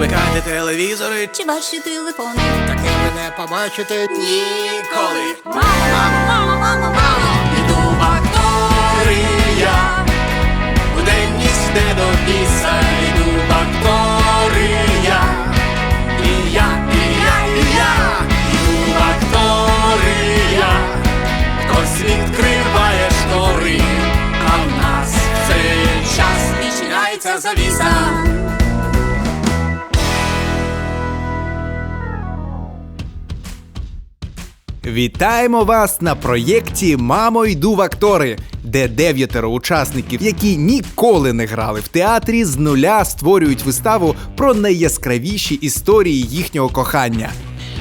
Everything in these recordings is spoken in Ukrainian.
Вмикайте телевізори, Чи ваші телефони? таке ви не побачите ніколи. Мамо, мамо, мамо, мамо. Іду в акторія, Удень ніжде до біса, іду в акторія. І я, і я, і я, іду в. Хтось відкриває штори, а в нас в цей час відчиняється завіса. Вітаємо вас на проєкті Мамо йду в актори, де дев'ятеро учасників, які ніколи не грали в театрі, з нуля створюють виставу про найяскравіші історії їхнього кохання.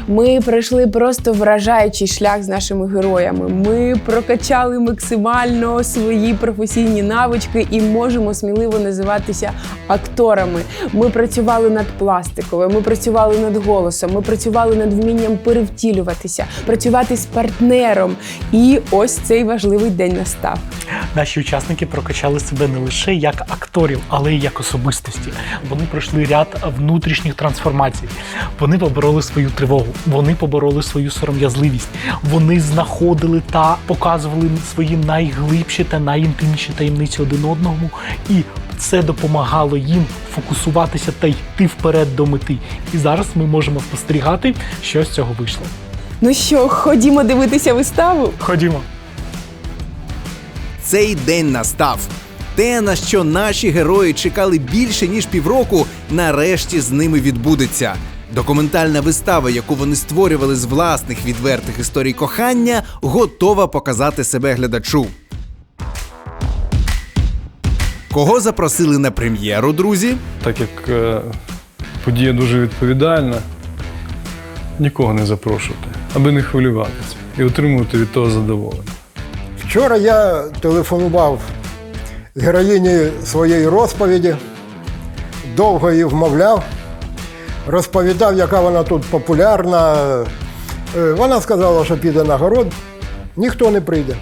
Ми пройшли просто вражаючий шлях з нашими героями. Ми прокачали максимально свої професійні навички і можемо сміливо називатися акторами. Ми працювали над пластикою, ми працювали над голосом, ми працювали над вмінням перевтілюватися, працювати з партнером. І ось цей важливий день настав. Наші учасники прокачали себе не лише як акторів, але й як особистості. Вони пройшли ряд внутрішніх трансформацій. Вони побороли свою тривогу, вони побороли свою сором'язливість. Вони знаходили та показували свої найглибші та найінтимніші таємниці один одному, і це допомагало їм фокусуватися та йти вперед до мети. І зараз ми можемо спостерігати, що з цього вийшло. Ну що, ходімо дивитися виставу? Ходімо. Цей день настав. Те, на що наші герої чекали більше ніж півроку, нарешті з ними відбудеться. Документальна вистава, яку вони створювали з власних відвертих історій кохання, готова показати себе глядачу. Кого запросили на прем'єру, друзі? так як е, подія дуже відповідальна, нікого не запрошувати, аби не хвилюватися і отримувати від того задоволення. Вчора я телефонував героїні своєї розповіді, довго її вмовляв, розповідав, яка вона тут популярна. Е, Вона сказала, що піде на город, ніхто не прийде.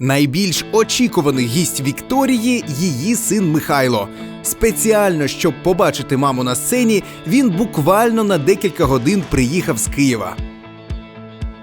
Найбільш очікуваний гість Вікторії її син Михайло. Спеціально, щоб побачити маму на сцені, він буквально на декілька годин приїхав з Києва.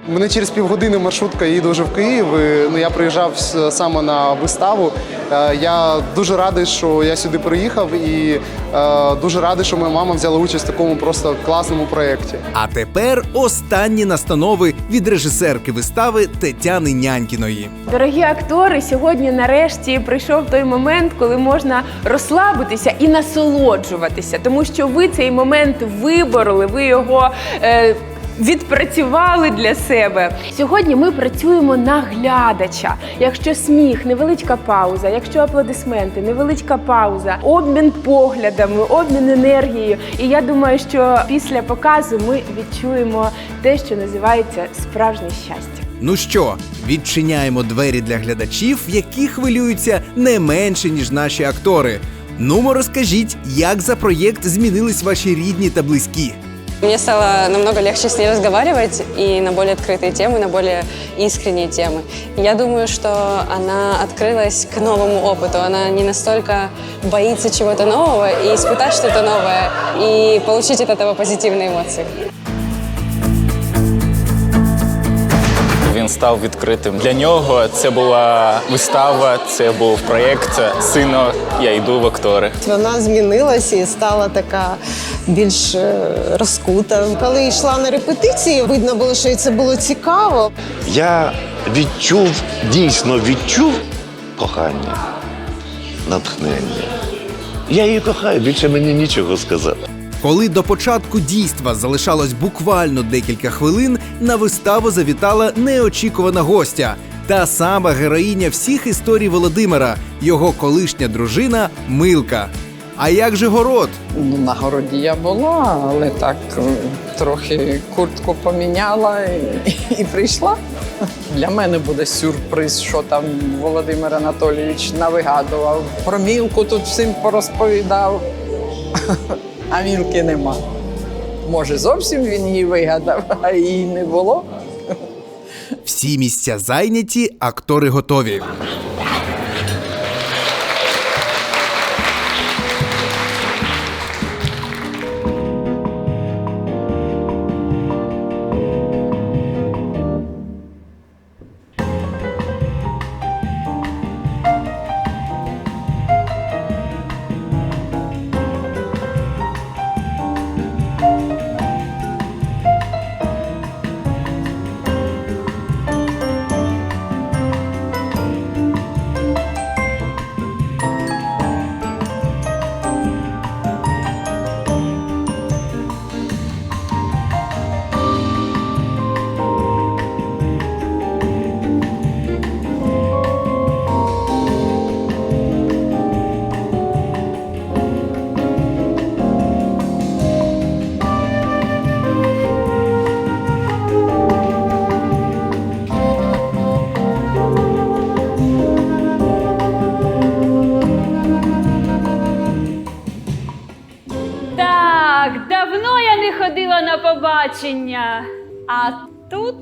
Мене через півгодини маршрутка їде вже в Київ. І, Ну, я приїжджав саме на виставу. Е, Я дуже радий, що я сюди приїхав, і е, дуже радий, що моя мама взяла участь в такому просто класному проєкті. А тепер останні настанови від режисерки вистави Тетяни Нянькіної. Дорогі актори, сьогодні нарешті прийшов той момент, коли можна розслабитися і насолоджуватися, тому що ви цей момент вибороли, ви його. Е, Відпрацювали для себе сьогодні. Ми працюємо на глядача. Якщо сміх, невеличка пауза, якщо аплодисменти, невеличка пауза, обмін поглядами, обмін енергією. І я думаю, що після показу ми відчуємо те, що називається справжнє щастя. Ну що, відчиняємо двері для глядачів, які хвилюються не менше, ніж наші актори. Нумо розкажіть, як за проєкт змінились ваші рідні та близькі. Мне стало намного легче с ней разговаривать и на более открытые темы, на более искренние темы. Я думаю, что она открылась к новому опыту. Она не настолько боится чего-то нового и испытать что-то новое, и получить от этого позитивные эмоции. Він став відкритим. Для нього це була вистава, це був проєкт Сино, я йду в актори. Вона змінилася і стала така більш е, розкута. Коли йшла на репетиції, видно було, що це було цікаво. Я відчув, дійсно відчув кохання, натхнення. Я її кохаю, більше мені нічого сказати. Коли до початку дійства залишалось буквально декілька хвилин, на виставу завітала неочікувана гостя. Та сама героїня всіх історій Володимира, його колишня дружина Милка. А як же город? Ну, на городі я була, але так е, трохи куртку поміняла і, і прийшла. Для мене буде сюрприз, що там Володимир Анатолійович навигадував. Про мілку тут всім порозповідав, а вілки нема. Може, зовсім він її вигадав, а її не було. Всі місця зайняті, актори готові. Побачення. А тут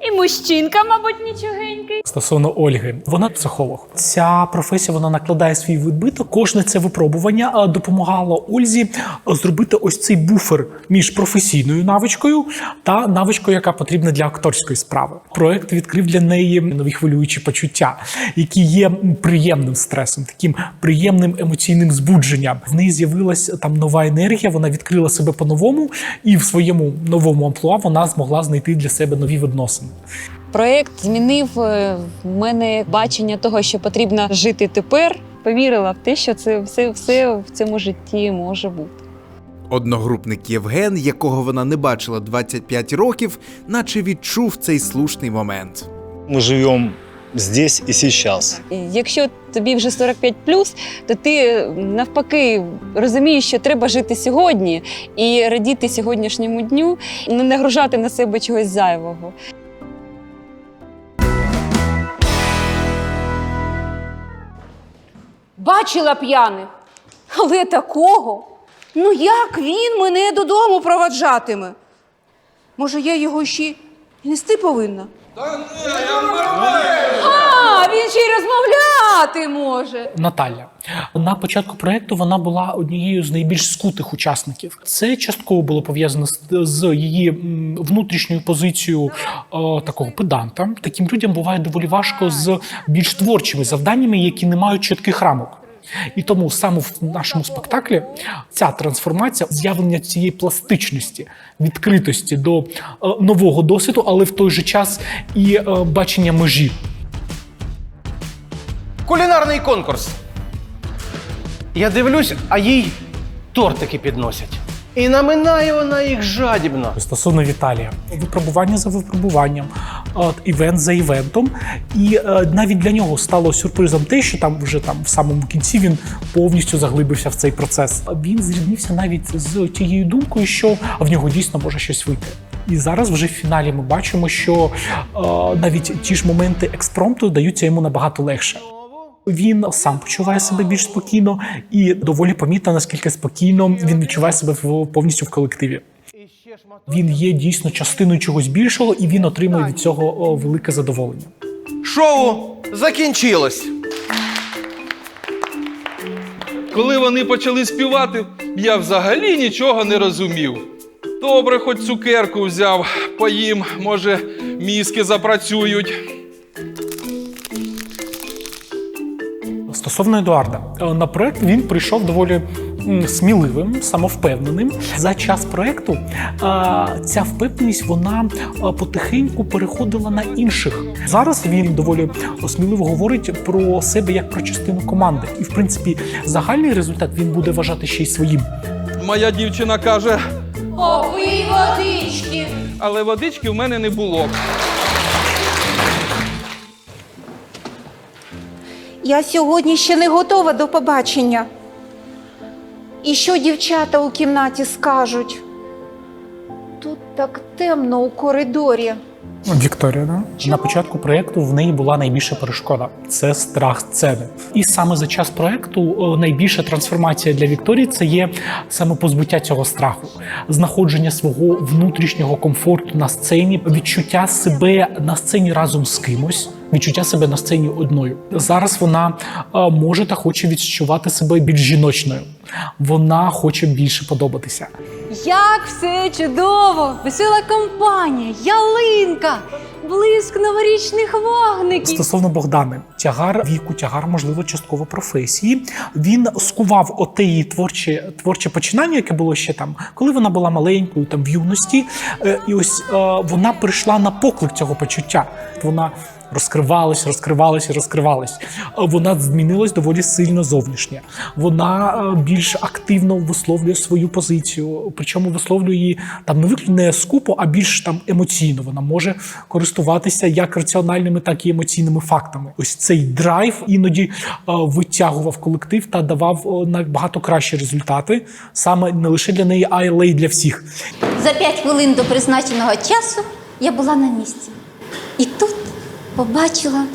і мужчинка, мабуть, нічогенький. Стосовно Ольги, вона психолог. Ця професія вона накладає свій відбиток. Кожне це випробування допомагало Ользі зробити ось цей буфер між професійною навичкою та навичкою, яка потрібна для акторської справи. Проект відкрив для неї нові хвилюючі почуття, які є приємним стресом, таким приємним емоційним збудженням. В неї з'явилась там нова енергія. Вона відкрила себе по-новому, і в своєму новому амплуа вона змогла знайти для себе нові відносини. Проєкт змінив е, в мене бачення того, що потрібно жити тепер. Повірила в те, що це все, все в цьому житті може бути. Одногрупник Євген, якого вона не бачила 25 років, наче відчув цей слушний момент. Мы живем здесь и сейчас. І Якщо тобі вже 45 то ти навпаки розумієш, що треба жити сьогодні і радіти сьогоднішньому дню, не нагружати на себе чогось зайвого. Бачила п'яних, але такого. Ну як він мене додому проваджатиме? Може, я його ще й нести повинна? А, він ще й розмовляти може. Наталя на початку проекту вона була однією з найбільш скутих учасників. Це частково було пов'язано з, з її м, внутрішньою позицією е, такого педанта. Таким людям буває доволі важко з більш творчими завданнями, які не мають чітких рамок. І тому саме в нашому спектаклі ця трансформація, з'явлення цієї пластичності, відкритості до е, нового досвіду, але в той же час і е, бачення межі. Кулінарний конкурс. Я дивлюсь, а їй тортики підносять. І наминає вона їх жадібно. Стосовно Віталія, випробування за випробуванням, от, івент за івентом. І е, навіть для нього стало сюрпризом те, що там вже там в самому кінці він повністю заглибився в цей процес. Він зріднився навіть з тією думкою, що в нього дійсно може щось вийти. І зараз вже в фіналі ми бачимо, що е, навіть ті ж моменти експромту даються йому набагато легше. Він сам почуває себе більш спокійно і доволі помітно, наскільки спокійно він відчуває себе повністю в колективі. Він є дійсно частиною чогось більшого, і він отримує від цього велике задоволення. Шоу закінчилось. Коли вони почали співати, я взагалі нічого не розумів. Добре, хоч цукерку взяв, поїм, може, мізки запрацюють. Стосовно Едуарда, е, на проект він прийшов доволі сміливим, самовпевненим. За час проекту е, ця впевненість вона е, потихеньку переходила на інших. Зараз він доволі сміливо говорить про себе як про частину команди, і в принципі загальний результат він буде вважати ще й своїм. Моя дівчина каже, Попий водички. але водички в мене не було. Я сьогодні ще не готова до побачення. І що дівчата у кімнаті скажуть? Тут так темно у коридорі. Вікторія, да? на початку проєкту в неї була найбільша перешкода це страх сцени. І саме за час проєкту найбільша трансформація для Вікторії це є саме позбуття цього страху, знаходження свого внутрішнього комфорту на сцені, відчуття себе на сцені разом з кимось. Відчуття себе на сцені одною. Зараз вона е, може та хоче відчувати себе більш жіночною. Вона хоче більше подобатися. Як все чудово! Весела компанія, ялинка, блиск новорічних вогників. Стосовно Богдани, тягар віку, тягар, можливо, частково професії. Він скував оте її творче, творче починання, яке було ще там, коли вона була маленькою, там в юності. Е, І ось е, вона прийшла на поклик цього почуття. Вона розкривалась, розкривалась розкривалась. Е, Вона змінилась доволі сильно зовнішнє. Вона е, більш активно висловлює свою позицію, причому висловлює її там не не скупо, а більш там емоційно. Вона може користуватися як раціональними, так і емоційними фактами. Ось цей драйв іноді е, витягував колектив та давав набагато кращі результати, саме не лише для неї, а й для всіх. За п'ять хвилин до призначеного часу я була на місці. І тут побачила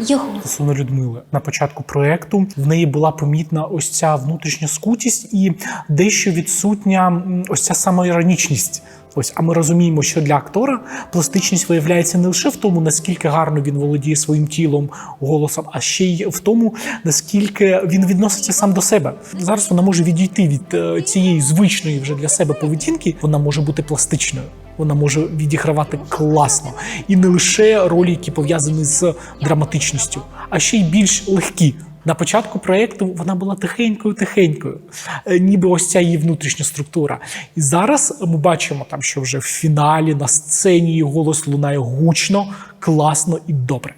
Його. Стосовно Людмили на початку проекту в неї була помітна ось ця внутрішня скутість і дещо відсутня ось ця самоіронічність. Ось, а ми розуміємо, що для актора пластичність виявляється не лише в тому, наскільки гарно він володіє своїм тілом, голосом, а ще й в тому, наскільки він відноситься сам до себе. Зараз вона може відійти від е, цієї звичної вже для себе поведінки. Вона може бути пластичною. Вона може відігравати класно і не лише ролі, які пов'язані з драматичністю, а ще й більш легкі. На початку проєкту вона була тихенькою, тихенькою, е, ніби ось ця її внутрішня структура. І зараз ми бачимо там, що вже в фіналі на сцені її голос лунає гучно, класно і добре.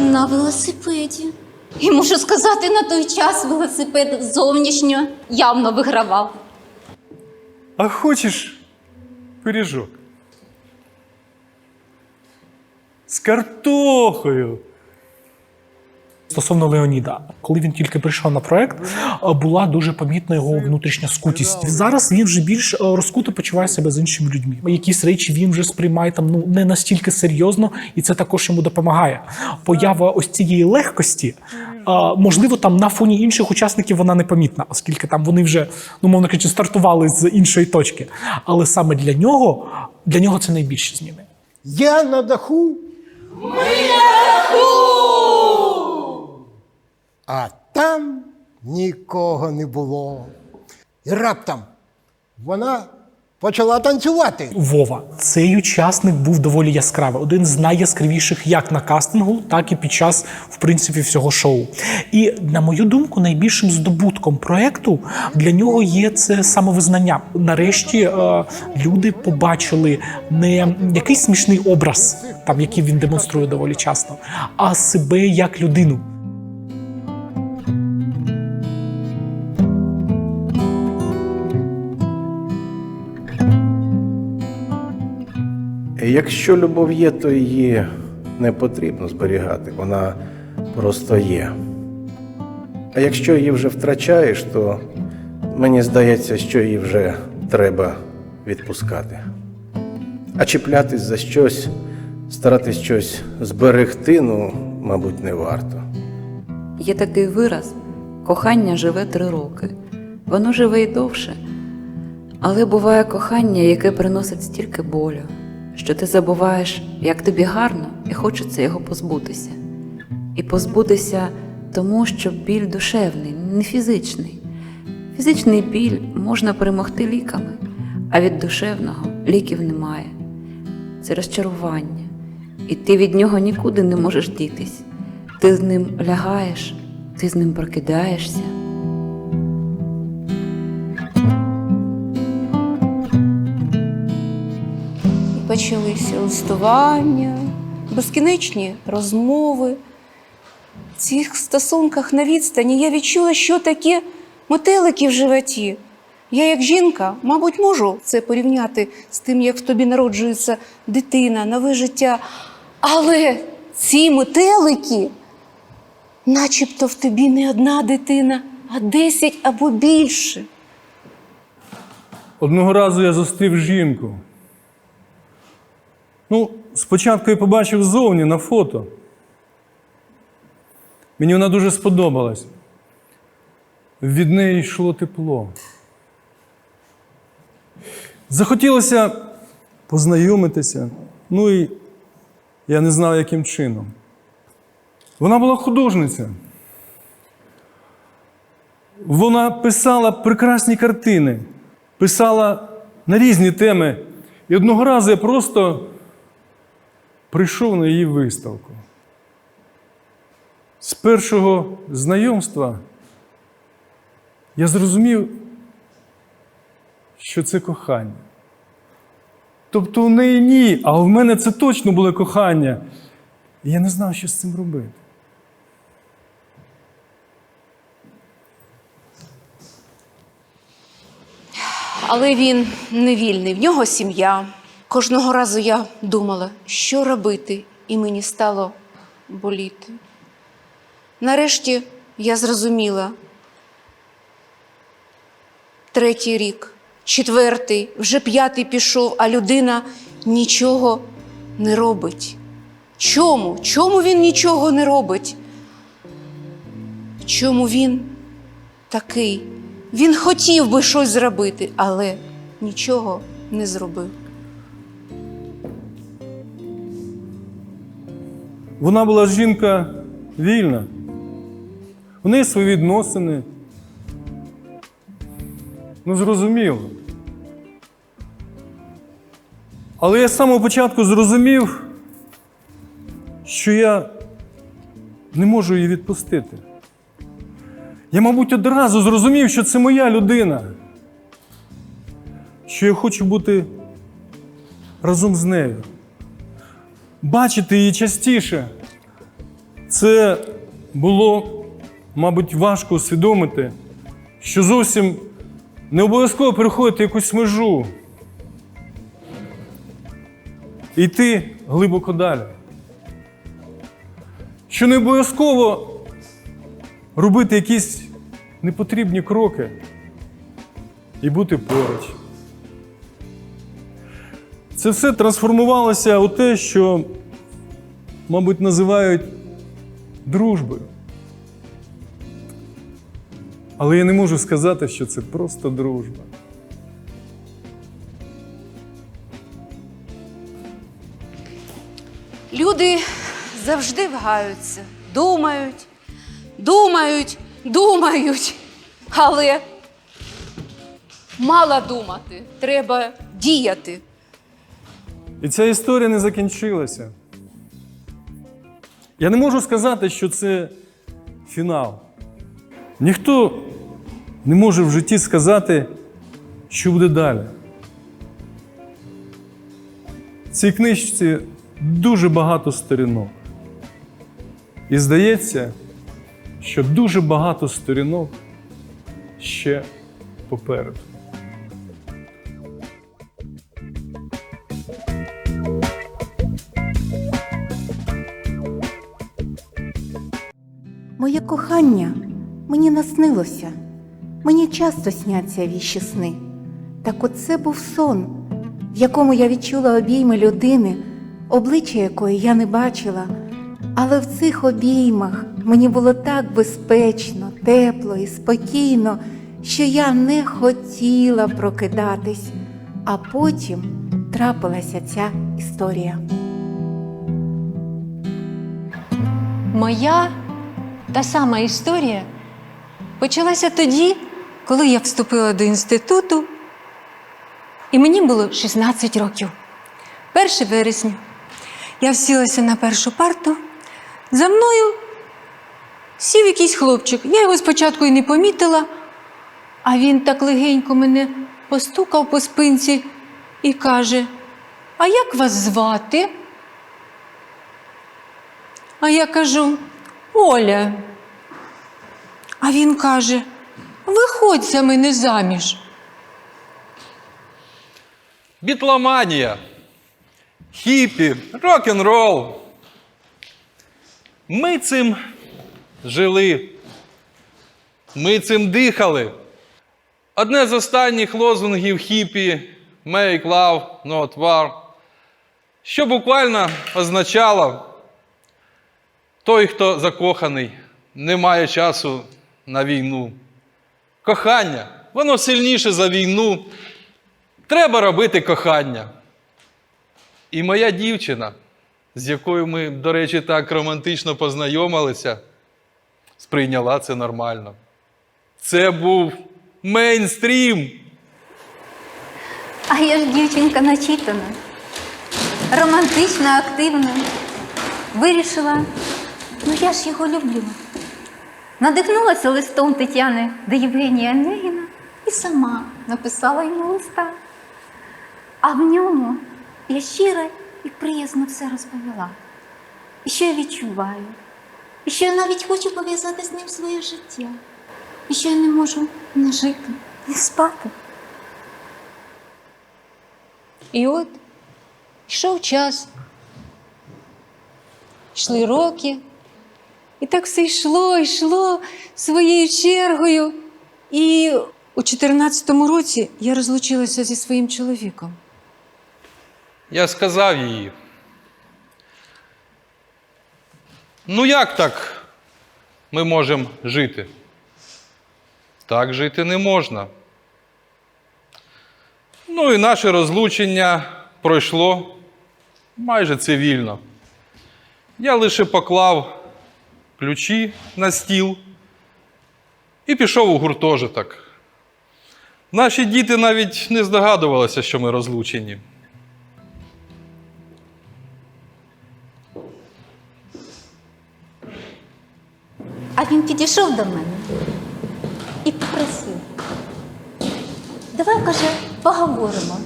На велосипеді. І можу сказати, на той час велосипед зовнішньо явно вигравав. А хочеш пиріжок? З картохою. Стосовно Леоніда, коли він тільки прийшов на проект, е, була дуже помітна його внутрішня скутість. Зараз він вже більш е, розкуто почуває себе з іншими людьми. Якісь речі він вже сприймає там ну не настільки серйозно, і це також йому допомагає. Поява ось цієї легкості, е, можливо, там на фоні інших учасників вона непомітна, оскільки там вони вже, ну мовно кажучи, стартували з іншої точки. Але саме для нього, для нього це найбільші зміни. Я на даху. А там нікого не було. І раптом вона почала танцювати. Вова, цей учасник був доволі яскравий, один з найяскравіших як на кастингу, так і під час, в принципі, всього шоу. І на мою думку, найбільшим здобутком проекту для нього є це самовизнання. Нарешті е, люди побачили не якийсь смішний образ, там який він демонструє доволі часто, а себе як людину. Якщо любов є, то її не потрібно зберігати, вона просто є. А якщо її вже втрачаєш, то мені здається, що її вже треба відпускати. А чіплятись за щось, старатись щось зберегти, ну, мабуть, не варто. Є такий вираз: кохання живе три роки. Воно живе й довше. Але буває кохання, яке приносить стільки болю, що ти забуваєш, як тобі гарно, і хочеться його позбутися. І позбутися тому, що біль душевний, не фізичний. Фізичний біль можна перемогти ліками, а від душевного ліків немає. Це розчарування, і ти від нього нікуди не можеш дітись. Ти з ним лягаєш, ти з ним прокидаєшся. Почалися листування, безкінечні розмови. В цих стосунках на відстані я відчула, що таке метелики в животі. Я, як жінка, мабуть, можу це порівняти з тим, як в тобі народжується дитина, нове життя. Але ці метелики, начебто в тобі не одна дитина, а десять або більше. Одного разу я зустрів жінку. Ну, спочатку я побачив ззовні на фото. Мені вона дуже сподобалась. Від неї йшло тепло. Захотілося познайомитися. Ну і я не знав, яким чином. Вона була художниця. Вона писала прекрасні картини, писала на різні теми. І одного разу я просто прийшов на її виставку. З першого знайомства я зрозумів, що це кохання. Тобто у неї ні, а в мене це точно було кохання. І я не знав, що з цим робити. Але він не вільний, в нього сім'я. Кожного разу я думала, що робити, і мені стало боліти. Нарешті я зрозуміла. Третій рік, четвертий, вже п'ятий пішов, а людина нічого не робить. Чому? Чому він нічого не робить? Чому він такий? Він хотів би щось зробити, але нічого не зробив. Вона була жінка вільна. У неї свої відносини. Ну, зрозуміло. Але я з самого початку зрозумів, що я не можу її відпустити. Я, мабуть, одразу зрозумів, що це моя людина, що я хочу бути разом з нею, бачити її частіше. Це було, мабуть, важко усвідомити, що зовсім не обов'язково переходити якусь межу. І йти глибоко далі. Що не обов'язково робити якісь непотрібні кроки і бути поруч. Це все трансформувалося у те, що, мабуть, називають дружбою. Але я не можу сказати, що це просто дружба. Люди завжди вагаються, думають, думають, думають. Але мало думати, треба діяти. І ця історія не закінчилася. Я не можу сказати, що це фінал. Ніхто не може в житті сказати, що буде далі. В цій книжці дуже багато сторінок. І здається, що дуже багато сторінок ще попереду. Кохання мені наснилося. Мені часто сняться віщі сни. Так оце був сон, в якому я відчула обійми людини, обличчя якої я не бачила. Але в цих обіймах мені було так безпечно, тепло і спокійно, що я не хотіла прокидатись. А потім трапилася ця історія. Моя та сама історія почалася тоді, коли я вступила до інституту, і мені було 16 років. 1 вересня я всілася на першу парту. За мною сів якийсь хлопчик. Я його спочатку і не помітила, а він так легенько мене постукав по спинці і каже: А як вас звати? А я кажу: Оля. А він каже: Виходь за мене заміж. Бітломанія, хіпі, рок-н-рол. Ми цим жили. Ми цим дихали. Одне з останніх лозунгів хіпі Make love, not war, що буквально означало, той, хто закоханий, не має часу на війну. Кохання, воно сильніше за війну. Треба робити кохання. І моя дівчина, з якою ми, до речі, так романтично познайомилися, сприйняла це нормально. Це був мейнстрім. А я ж дівчинка начитана, романтична, активна. Вирішила, ну я ж його люблю. Надихнулася листом Тетяни до Євгенія Онегіна і сама написала йому листа. А в ньому я щиро і приязно все розповіла. І що я відчуваю, і що я навіть хочу пов'язати з ним своє життя, і що я не можу не жити, не спати. І от йшов час, йшли роки, і так все йшло, йшло своєю чергою. І у 14-му році я розлучилася зі своїм чоловіком. Я сказав їй, Ну як так ми можемо жити? Так жити не можна. Ну і наше розлучення пройшло майже цивільно. Я лише поклав ключі на стіл і пішов у гуртожиток. Наші діти навіть не здогадувалися, що ми розлучені. А він підійшов до мене і попросив. Давай, каже, поговоримо.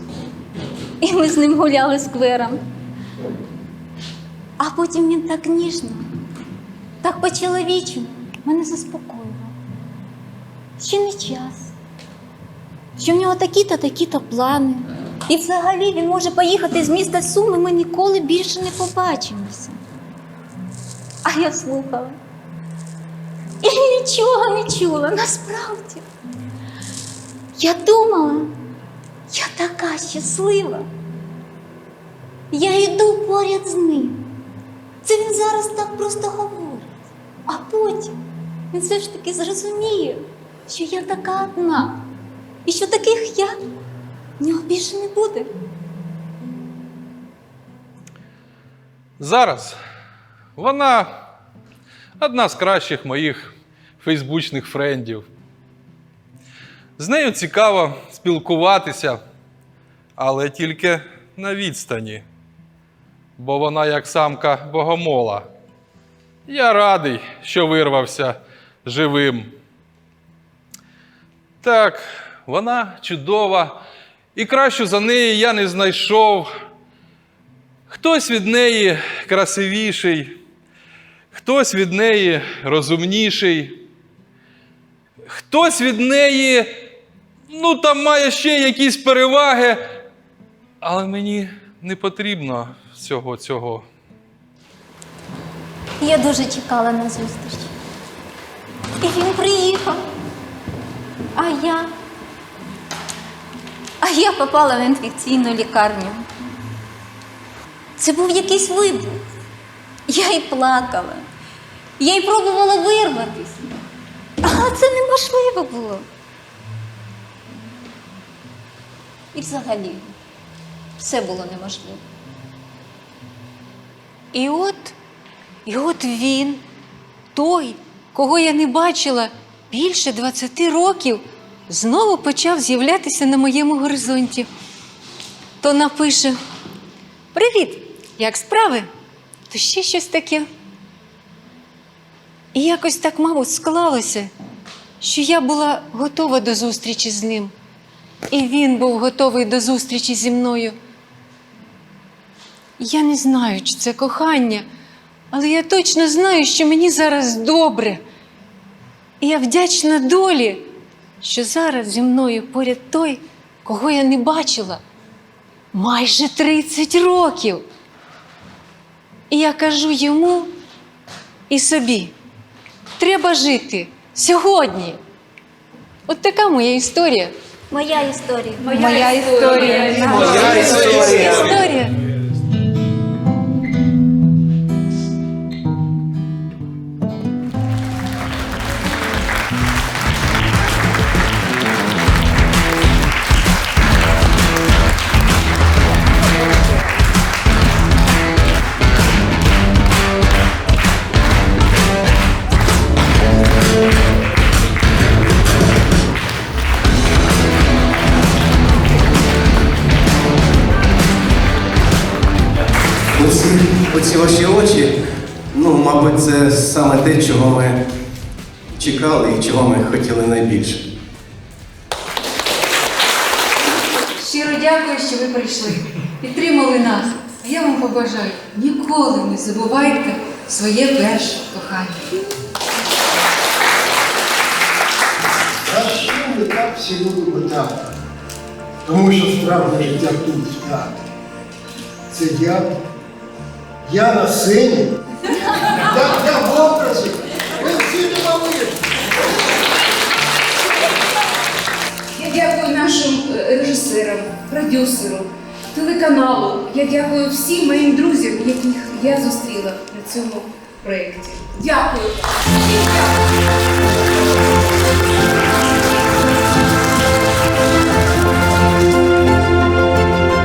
І ми з ним гуляли сквером. А потім він так ніжно, так по-чоловічому мене заспокоював. Ще не час. Що в нього такі-то, такі-то плани. І взагалі він може поїхати з міста Суми, ми ніколи більше не побачимося. А я слухала. І нічого не чула, насправді. Я думала, я така щаслива. Я йду поряд з ним. Це він зараз так просто говорить. А потім він все ж таки зрозуміє, що я така одна. І що таких я в нього більше не буде. Зараз вона одна з кращих моїх фейсбучних френдів. З нею цікаво спілкуватися, але тільки на відстані, бо вона як самка богомола. Я радий, що вирвався живим. Так, вона чудова, і кращу за неї я не знайшов. Хтось від неї красивіший, хтось від неї розумніший, хтось від неї, ну, там має ще якісь переваги, але мені не потрібно всього цього. Я дуже чекала на зустріч. І він приїхав. А я. А я попала в інфекційну лікарню. Це був якийсь вибух. Я й плакала. Я й пробувала вирватися. Але це неможливо було. І взагалі, все було неможливо. І от, і от він, той, кого я не бачила більше 20 років, знову почав з'являтися на моєму горизонті. То напише: Привіт! Як справи? То ще щось таке. І якось так, мабуть, склалося, що я була готова до зустрічі з ним. І він був готовий до зустрічі зі мною. Я не знаю, чи це кохання, але я точно знаю, що мені зараз добре. І я вдячна долі, що зараз зі мною поряд той, кого я не бачила майже 30 років. І я кажу йому і собі: треба жити сьогодні. От така моя історія. Моя історія. Моя історія. Моя історія. історія. Оці, чекали і чого ми хотіли найбільше. Щиро дякую, що ви прийшли. Підтримали нас. А я вам побажаю, ніколи не забувайте своє перше кохання. А що ми так всі любимо театр? Тому що справжнє життя тут, в театрі. Це я. Я на сцені. Я, я нашим е, режисерам, продюсеру, телеканалу. Я дякую всім моїм друзям, яких я зустріла на цьому проєкті. Дякую.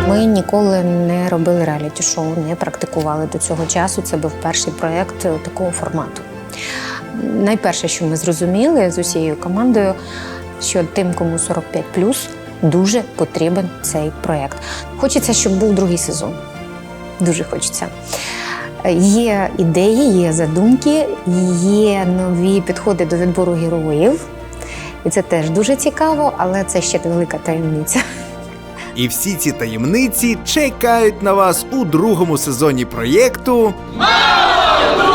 Ми ніколи не робили реаліті-шоу, не практикували до цього часу. Це був перший проєкт такого формату. Найперше, що ми зрозуміли з усією командою, що тим, кому 45 дуже потрібен цей проєкт. Хочеться, щоб був другий сезон. Дуже хочеться. Є ідеї, є задумки, є нові підходи до відбору героїв. І це теж дуже цікаво, але це ще велика таємниця. І всі ці таємниці чекають на вас у другому сезоні проєкту. Мама!